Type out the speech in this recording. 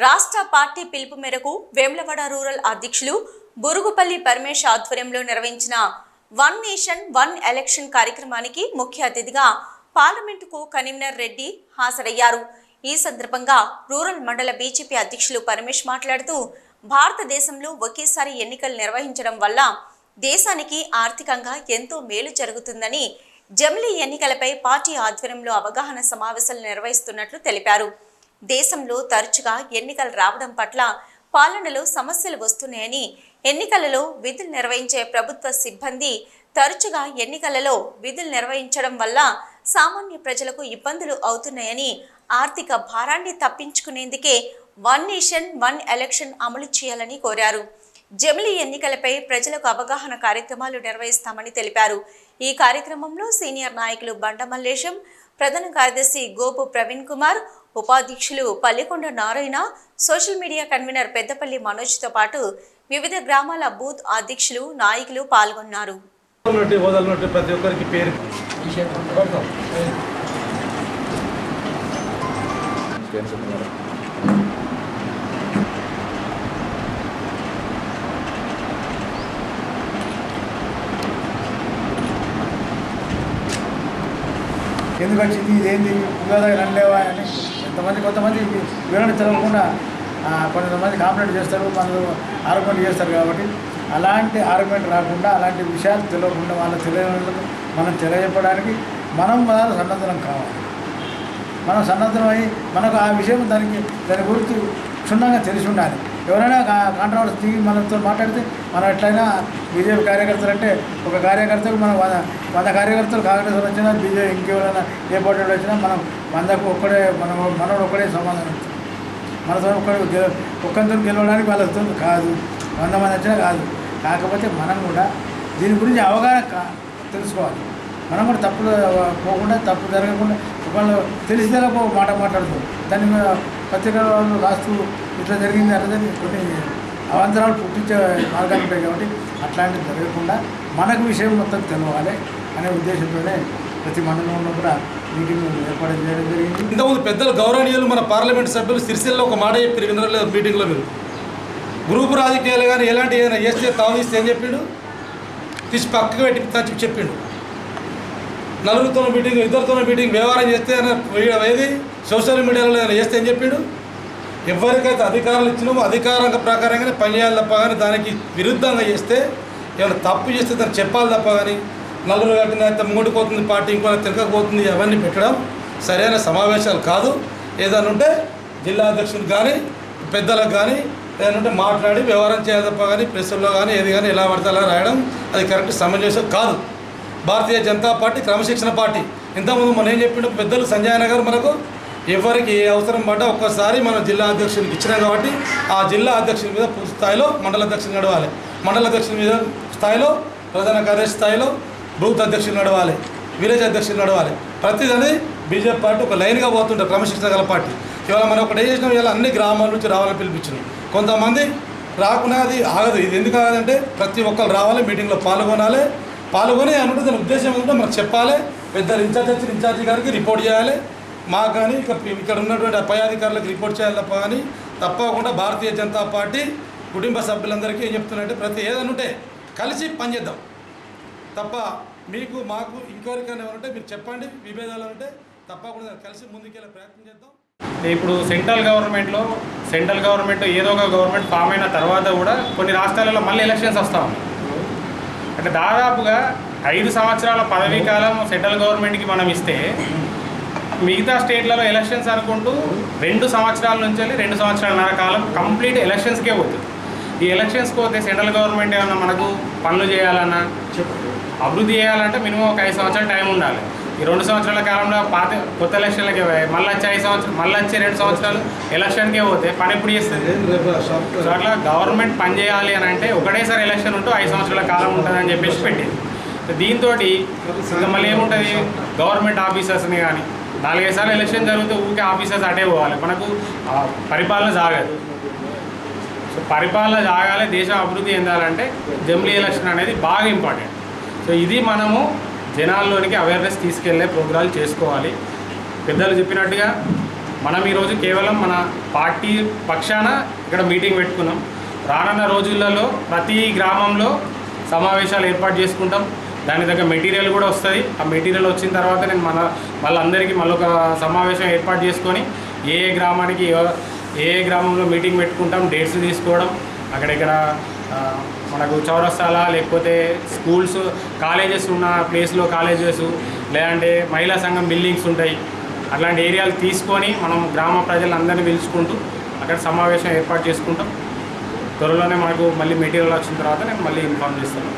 రాష్ట్ర పార్టీ పిలుపు మేరకు వేములవాడ రూరల్ అధ్యక్షులు బురుగుపల్లి పరమేష్ ఆధ్వర్యంలో నిర్వహించిన వన్ నేషన్ వన్ ఎలక్షన్ కార్యక్రమానికి ముఖ్య అతిథిగా పార్లమెంటుకు కన్వీనర్ రెడ్డి హాజరయ్యారు. ఈ సందర్భంగా రూరల్ మండల బీజేపీ అధ్యక్షులు పరమేష్ మాట్లాడుతూ భారతదేశంలో ఒకేసారి ఎన్నికలు నిర్వహించడం వల్ల దేశానికి ఆర్థికంగా ఎంతో మేలు జరుగుతుందని జమిలీ ఎన్నికలపై పార్టీ ఆధ్వర్యంలో అవగాహన సమావేశాలు నిర్వహిస్తున్నట్లు తెలిపారు. దేశంలో తరచుగా ఎన్నికలు రావడం పట్ల పాలనలో సమస్యలు వస్తున్నాయని ఎన్నికలలో విధులు నిర్వహించే ప్రభుత్వ సిబ్బంది తరచుగా ఎన్నికలలో విధులు నిర్వహించడం వల్ల సామాన్య ప్రజలకు ఇబ్బందులు అవుతున్నాయని ఆర్థిక భారాన్ని తప్పించుకునేందుకే వన్ నేషన్ వన్ ఎలక్షన్ అమలు చేయాలని కోరారు. జమిలీ ఎన్నికలపై ప్రజలకు అవగాహన కార్యక్రమాలు నిర్వహిస్తామని తెలిపారు. ఈ కార్యక్రమంలో సీనియర్ నాయకులు బండ మల్లేశం ప్రధాన కార్యదర్శి గోపు ప్రవీణ్ కుమార్ ఉపాధ్యక్షులు Pallikonda Narayana social media convener Peddapalli మనోజ్తో పాటు వివిధ గ్రామాల బూత్ అధ్యక్షులు నాయకులు పాల్గొన్నారు. ప్రతి ఒక్కరికి పేరు ఎందుకు వచ్చింది ఇదేంది ఉగాది రండేవా అని? కొంతమంది కొంతమంది వివరణ తెలవకుండా కొంతమంది కాంప్లైంట్ చేస్తారు కొందరు ఆరోపణలు చేస్తారు కాబట్టి అలాంటి ఆరోపణలు రాకుండా అలాంటి విషయాలు తెలియకుండా వాళ్ళ తెలియని మనం తెలియజెప్పడానికి మనం మొదలు సన్నద్ధనం కావాలి. మనం సన్నద్ధం అయ్యి మనకు ఆ విషయం దానికి దాని గురించి క్షుణ్ణంగా తెలిసి ఉండాలి. ఎవరైనా కాంట్రవర్స్ దిగి మనతో మాట్లాడితే మనం ఎట్లయినా బీజేపీ కార్యకర్తలు అంటే ఒక కార్యకర్తలు మనం వంద వంద కార్యకర్తలు కాంగ్రెస్ వచ్చినా బీజేపీ ఇంకెవరైనా ఏ పార్టీ వచ్చినా మనం వందకు ఒక్కడే మనం మనోడు ఒక్కడే సమాధానం. మనతో ఒక్కడు గెల ఒక్కంతో గెలవడానికి వాళ్ళతో కాదు. వంద మంది వచ్చినా కాదు. కాకపోతే మనం కూడా దీని గురించి అవగాహన తెలుసుకోవాలి. మనం కూడా తప్పు పోకుండా తప్పు జరగకుండా వాళ్ళు తెలిసిన ఒక మాట మాట్లాడుతాం. దాన్ని మీద పత్రికల రాస్తూ ఇట్లా జరిగింది అట్లా జరిగింది. కొన్ని అవాంతరాలు పుట్టించే మార్గాలు ఉంటాయి కాబట్టి అట్లాంటివి జరగకుండా మనకు విషయం మొత్తం తెలవాలి అనే ఉద్దేశంతోనే ప్రతి మండలంలో కూడా మీటింగ్ ఏర్పాటు చేయడం జరిగింది. ఇంతకుముందు పెద్దలు గౌరవనీయులు మన పార్లమెంట్ సభ్యులు సిరిసిల్లో ఒక మాట చెప్పారు వినరలేదు మీటింగ్లో మీరు. గ్రూప్ రాజకీయాలు కానీ ఎలాంటి ఏదైనా చేస్తే తావు ఇస్తే అని చెప్పిండు? తీసి పక్కకు పెట్టి తచ్చి చెప్పిండు. నలుగురితో మీటింగ్ ఇద్దరితో మీటింగ్ వ్యవహారం చేస్తే ఏది? సోషల్ మీడియాలో ఏదైనా చేస్తే ఏం చెప్పిండు? ఎవరికైతే అధికారాలు ఇచ్చినామో అధికారం ప్రకారంగానే పనిచేయాలి తప్ప కానీ దానికి విరుద్ధంగా చేస్తే ఏమైనా తప్పు చేస్తే దాన్ని చెప్పాలి తప్ప కానీ నలుగురు కట్టిన అయితే మూడిపోతుంది పార్టీ ఇంకో తిరగకపోతుంది అవన్నీ పెట్టడం సరైన సమావేశాలు కాదు. ఏదైనా ఉంటే జిల్లా అధ్యక్షులకు కానీ పెద్దలకు కానీ ఏదైనా ఉంటే మాట్లాడి వ్యవహారం చేయాలి తప్ప కానీ ప్రెస్లో కానీ ఏది కానీ ఎలా పడితే అలా రాయడం అది కరెక్ట్ సమంజసం కాదు. భారతీయ జనతా పార్టీ క్రమశిక్షణ పార్టీ. ఇంతకుముందు మనం ఏం చెప్పిండు? పెద్దలు సంజయ్ నగర్ మనకు ఎవరికి ఏ అవసరం పడ్డా ఒక్కసారి మనం జిల్లా అధ్యక్షునికి ఇచ్చినాం కాబట్టి ఆ జిల్లా అధ్యక్షుని మీద పూర్తి స్థాయిలో మండల అధ్యక్షులు నడవాలి. మండల అధ్యక్షుని మీద స్థాయిలో ప్రధాన కార్యదర్శి స్థాయిలో బూత్ అధ్యక్షులు నడవాలి. విలేజ్ అధ్యక్షులు నడవాలి. ప్రతిదీ బీజేపీ పార్టీ ఒక లైన్గా పోతుంటారు క్రమశిక్షణ గల పార్టీ. ఇవాళ మనం ఒకటి చేసినాం? ఇవాళ అన్ని గ్రామాల నుంచి రావాలని పిలిపించినాం. కొంతమంది రాకుండా అది ఆగదు. ఇది ఎందుకు ఆగదంటే ప్రతి ఒక్కరు రావాలి మీటింగ్లో పాల్గొనాలి. పాల్గొని అనుకుంటే దాని ఉద్దేశం ఏంటంటే మనకు చెప్పాలి పెద్దలు ఇన్ఛార్జ్ వచ్చి ఇన్ఛార్జి గారికి రిపోర్ట్ చేయాలి. మాకు కానీ ఇక్కడ ఇక్కడ ఉన్నటువంటి పై అధికారులకు రిపోర్ట్ చేయాలి తప్ప కానీ తప్పకుండా భారతీయ జనతా పార్టీ కుటుంబ సభ్యులందరికీ ఏం చెప్తున్నట్టే ప్రతి ఏదైనా ఉంటే కలిసి పనిచేద్దాం తప్ప మీకు మాకు ఇంకెవరికైనా ఉంటే మీరు చెప్పండి విభేదాలు ఉంటే తప్పకుండా కలిసి ముందుకెళ్ళే ప్రయత్నం చేద్దాం. ఇప్పుడు సెంట్రల్ గవర్నమెంట్లో సెంట్రల్ గవర్నమెంట్ ఏదో ఒక గవర్నమెంట్ ఫామ్ అయిన తర్వాత కూడా కొన్ని రాష్ట్రాలలో మళ్ళీ ఎలక్షన్స్ వస్తూ ఉన్నాయి. అంటే దాదాపుగా ఐదు సంవత్సరాల పదవీ కాలం సెంట్రల్ గవర్నమెంట్కి మనం ఇస్తే మిగతా స్టేట్లలో ఎలక్షన్స్ అనుకుంటూ రెండు సంవత్సరాల నుంచి వెళ్ళి రెండు సంవత్సరాలన్నర కాలం కంప్లీట్ ఎలక్షన్స్కే పోతుంది. ఈ ఎలక్షన్స్కి పోతే సెంట్రల్ గవర్నమెంట్ ఏమన్నా మనకు పనులు చేయాలన్నా అభివృద్ధి చేయాలంటే మినిమం ఒక ఐదు సంవత్సరాల టైం ఉండాలి. ఈ రెండు సంవత్సరాల కాలంలో పాత కొత్త ఎలక్షన్లకి మళ్ళీ వచ్చే ఐదు సంవత్సరాలు మళ్ళీ వచ్చే రెండు సంవత్సరాలు ఎలక్షన్కే పోతే పని ఎప్పుడు చేస్తుంది సో అట్లా గవర్నమెంట్ పని చేయాలి అని అంటే ఒకటేసారి ఎలక్షన్ ఉంటూ ఐదు సంవత్సరాల కాలం ఉంటుందని చెప్పేసి పెట్టింది. సో దీంతో మళ్ళీ ఏముంటుంది? గవర్నమెంట్ ఆఫీసర్స్ని కానీ నాలుగైదు సార్లు ఎలక్షన్ జరిగితే ఊరికే ఆఫీసర్స్ అటే పోవాలి. మనకు పరిపాలన సాగదు సో పరిపాలన సాగాలి దేశం అభివృద్ధి చెందాలంటే జమిలీ ఎలక్షన్ అనేది బాగా ఇంపార్టెంట్. సో ఇది మనము జనాల్లోనికి అవేర్నెస్ తీసుకెళ్ళే ప్రోగ్రాలు చేసుకోవాలి. పెద్దలు చెప్పినట్టుగా మనం ఈరోజు కేవలం మన పార్టీ పక్షాన ఇక్కడ మీటింగ్ పెట్టుకున్నాం. రానున్న రోజులలో ప్రతి గ్రామంలో సమావేశాలు ఏర్పాటు చేసుకుంటాం. దాని దగ్గర మెటీరియల్ కూడా వస్తుంది. ఆ మెటీరియల్ వచ్చిన తర్వాత నేను మన వాళ్ళందరికీ మళ్ళీ ఒక సమావేశం ఏర్పాటు చేసుకొని ఏ ఏ గ్రామానికి ఏ ఏ గ్రామంలో మీటింగ్ పెట్టుకుంటాం డేట్స్ తీసుకోవడం అక్కడిక్కడ ఇక్కడ మనకు చౌరస్తాల లేకపోతే స్కూల్స్ కాలేజెస్ ఉన్న ప్లేస్లో కాలేజెస్ లేదంటే మహిళా సంఘం బిల్డింగ్స్ ఉంటాయి. అట్లాంటి ఏరియాలు తీసుకొని మనం గ్రామ ప్రజలందరినీ పిలుచుకుంటూ అక్కడ సమావేశం ఏర్పాటు చేసుకుంటాం. త్వరలోనే మనకు మళ్ళీ మెటీరియల్ వచ్చిన తర్వాత నేను మళ్ళీ ఇన్ఫామ్ చేస్తాను.